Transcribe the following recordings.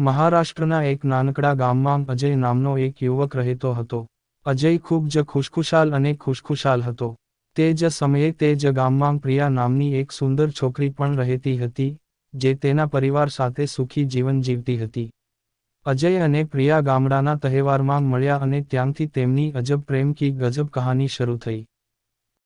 મહારાષ્ટ્રના એક નાનકડા ગામમાં અજય નામનો એક યુવક રહેતો હતો. અજય ખૂબ જ ખુશખુશાલ અને ખુશખુશાલ હતો. તે જ સમયે તે જ ગામમાં પ્રિયા નામની એક સુંદર છોકરી પણ રહેતી હતી, જે તેના પરિવાર સાથે સુખી જીવન જીવતી હતી. અજય અને પ્રિયા ગામડાના તહેવારમાં મળ્યા અને ત્યાંથી તેમની અજબ પ્રેમ કી ગજબ કહાની શરૂ થઈ.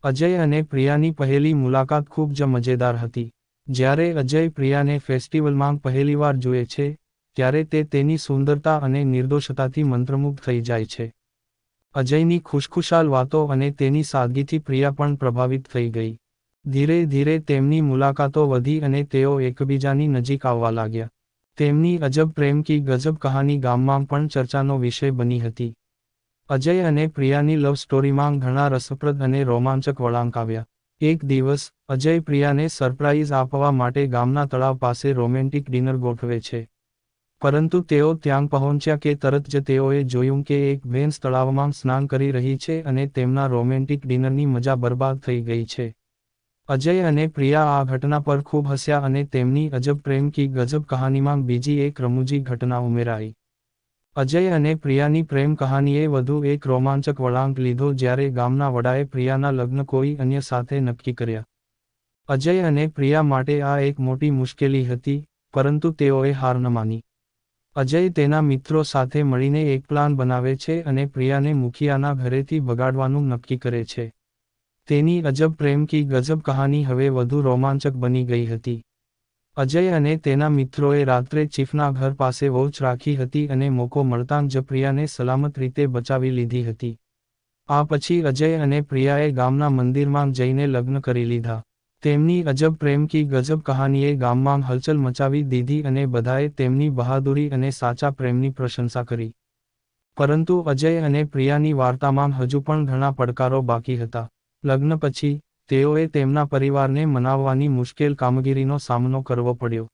અજય અને પ્રિયાની પહેલી મુલાકાત ખૂબ જ મજેદાર હતી. જ્યારે અજય પ્રિયાને ફેસ્ટિવલમાં પહેલીવાર જુએ છે ત્યારે તે તેની સુંદરતા અને નિર્દોષતાથી મંત્રમુગ્ધ થઈ જાય છે. અજયની ખુશખુશાલ વાતો અને તેની સાદગીથી પ્રિયા પણ પ્રભાવિત થઈ ગઈ. ધીરે ધીરે તેમની મુલાકાતો વધી અને તેઓ એકબીજાની નજીક આવવા લાગ્યા. તેમની અજબ પ્રેમ કી ગજબ કહાની ગામમાં પણ ચર્ચાનો વિષય બની હતી. અજય અને પ્રિયાની લવ સ્ટોરીમાં ઘણા રસપ્રદ અને રોમાંચક વળાંક આવ્યા. એક દિવસ, અજય પ્રિયાને સરપ્રાઇઝ આપવા માટે ગામના તળાવ પાસે રોમેન્ટિક ડિનર ગોઠવે છે. પરંતુ તેઓ ત્યાં પહોંચ્યા કે તરત જ તેઓએ જોયું કે એક ભેંસ તળાવમાં સ્નાન કરી રહી છે અને તેમના રોમેન્ટિક ડિનરની મજા બરબાદ થઈ ગઈ છે. અજય અને પ્રિયા આ ઘટના પર ખૂબ હસ્યા અને તેમની અજબ પ્રેમ કી ગજબ કહાનીમાં બીજી એક રમૂજી ઘટના ઉમેરાઈ. અજય અને પ્રિયાની પ્રેમ કહાનીએ વધુ એક રોમાંચક વળાંક લીધો જ્યારે ગામના વડાએ પ્રિયાના લગ્ન કોઈ અન્ય સાથે નક્કી કર્યા. અજય અને પ્રિયા માટે આ એક મોટી મુશ્કેલી હતી, પરંતુ તેઓએ હાર ન માની. અજય તેના મિત્રો સાથે મળીને એક પ્લાન બનાવે છે અને પ્રિયાને મુખિયાના ઘરેથી બગાડવાનું નક્કી કરે છે. તેની અજબ પ્રેમ કી ગજબ કહાની હવે વધુ રોમાંચક બની ગઈ હતી. અજય અને તેના મિત્રોએ રાત્રે ચીફના ઘર પાસે વોચ રાખી હતી અને મોકો મળતાં જ પ્રિયાને સલામત રીતે બચાવી લીધી હતી. આ પછી અજય અને પ્રિયાએ ગામના મંદિરમાં જઈને લગ્ન કરી લીધા. તેમની અજબ પ્રેમ કી ગજબ કહાનીએ ગામમાં હલચલ મચાવી દીધી અને બધાએ તેમની બહાદુરી અને સાચા પ્રેમની પ્રશંસા કરી. પરંતુ અજય અને પ્રિયાની વાર્તામાં હજુ પણ ઘણા પડકારો બાકી હતા. લગ્ન પછી, તેઓએ તેમના પરિવારને મનાવવાની મુશ્કેલ કામગીરીનો સામનો કરવો પડ્યો.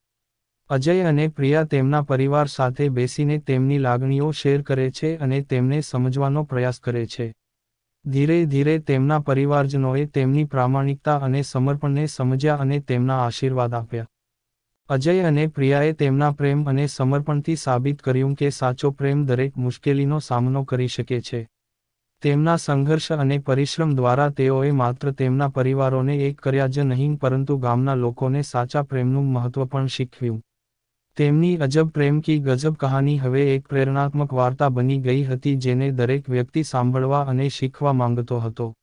અજય અને પ્રિયા તેમના પરિવાર સાથે બેસીને તેમની લાગણીઓ શેર કરે છે અને તેમને સમજવાનો પ્રયાસ કરે છે. ધીરે ધીરે તેમના પરિવારજનોએ તેમની પ્રામાણિકતા અને સમર્પણને સમજ્યા અને તેમના આશીર્વાદ આપ્યા. અજય અને પ્રિયાએ તેમના પ્રેમ અને સમર્પણથી સાબિત કર્યું કે સાચો પ્રેમ દરેક મુશ્કેલીનો સામનો કરી શકે છે. તેમના સંઘર્ષ અને પરિશ્રમ દ્વારા તેઓએ માત્ર તેમના પરિવારોને એક કર્યા જ નહીં, પરંતુ ગામના લોકોને સાચા પ્રેમનું મહત્વ પણ શીખવ્યું તેમની અજબ પ્રેમ કી ગજબ કહાની હવે એક પ્રેરણાત્મક વાર્તા બની ગઈ હતી જેને દરેક વ્યક્તિ સાંભળવા અને શીખવા માંગતો હતો.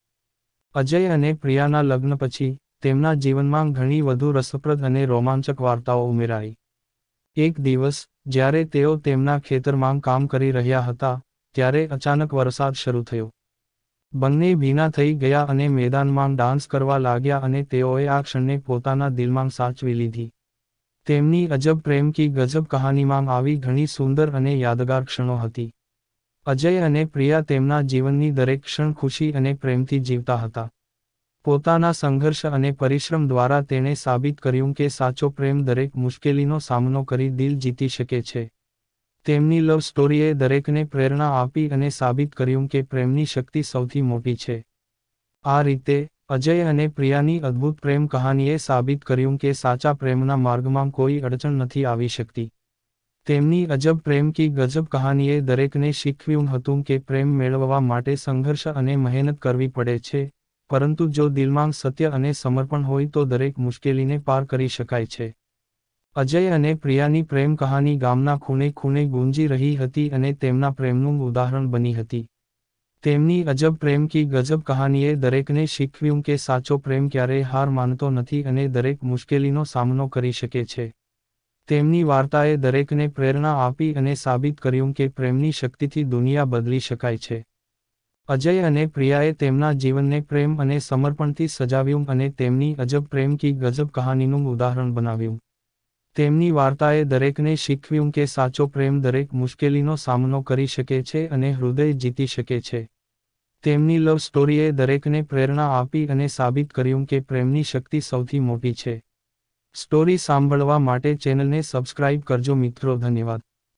અજય અને પ્રિયાના લગ્ન પછી, તેમના જીવનમાં ઘણી વધુ રસપ્રદ અને રોમાંચક વાર્તાઓ ઉમેરાઈ. એક દિવસ, જ્યારે તેઓ તેમના ખેતરમાં કામ કરી રહ્યા હતા, ત્યારે અચાનક વરસાદ શરૂ થયો. બંને ભીના થઈ ગયા અને મેદાનમાં ડાન્સ કરવા લાગ્યા અને તેઓએ આ ક્ષણને પોતાના દિલમાં સાચવી લીધી. તેમની અજબ પ્રેમ કી ગજબ કહાનીમાં આવી ઘણી સુંદર અને યાદગાર ક્ષણો હતી. અજય અને પ્રિયા તેમના જીવનની દરેક ક્ષણ ખુશી અને પ્રેમથી જીવતા હતા. પોતાના સંઘર્ષ અને પરિશ્રમ દ્વારા તેણે સાબિત કર્યું કે સાચો પ્રેમ દરેક મુશ્કેલીનો સામનો કરી દિલ જીતી શકે છે. તેમની લવ સ્ટોરીએ દરેકને પ્રેરણા આપી અને સાબિત કર્યું કે પ્રેમની શક્તિ સૌથી મોટી છે. આ રીતે અજય અને પ્રિયાની અદ્ભુત પ્રેમ કહાનીએ સાબિત કર્યું કે સાચા પ્રેમના માર્ગમાં કોઈ અડચણ નથી આવી શકતી. તેમની અજબ પ્રેમ કી ગજબ કહાનીએ દરેકને શીખવ્યું હતું કે પ્રેમ મેળવવા માટે સંઘર્ષ અને મહેનત કરવી પડે છે, પરંતુ જો દિલમાં સત્ય અને સમર્પણ હોય તો દરેક મુશ્કેલીને પાર કરી શકાય છે. અજય અને પ્રિયાની પ્રેમ કહાની ગામના ખૂણે ખૂણે ગુંજી રહી હતી અને તેમના પ્રેમનું ઉદાહરણ બની હતી. તેમની અજબ પ્રેમ કી ગજબ કહાનીએ દરેકને શીખવ્યું કે સાચો પ્રેમ ક્યારેય હાર માનતો નથી અને દરેક મુશ્કેલીનો સામનો કરી શકે છે. તેમની વાર્તાએ દરેકને પ્રેરણા આપી અને સાબિત કર્યું કે પ્રેમની શક્તિથી દુનિયા બદલી શકાય છે. અજય અને પ્રિયાએ તેમના જીવનને પ્રેમ અને સમર્પણથી સજાવ્યું અને તેમની અજબ પ્રેમ કી ગજબ કહાનીનું ઉદાહરણ બનાવ્યું. તેમની વાર્તાએ દરેકને શીખવ્યું કે સાચો પ્રેમ દરેક મુશ્કેલીનો સામનો કરી શકે છે અને હૃદય જીતી શકે છે. તેમની લવ સ્ટોરીએ દરેકને પ્રેરણા આપી અને સાબિત કર્યું કે પ્રેમની શક્તિ સૌથી મોટી છે. સ્ટોરી સાંભળવા માટે ચેનલને સબસ્ક્રાઇબ કરજો મિત્રો, ધન્યવાદ.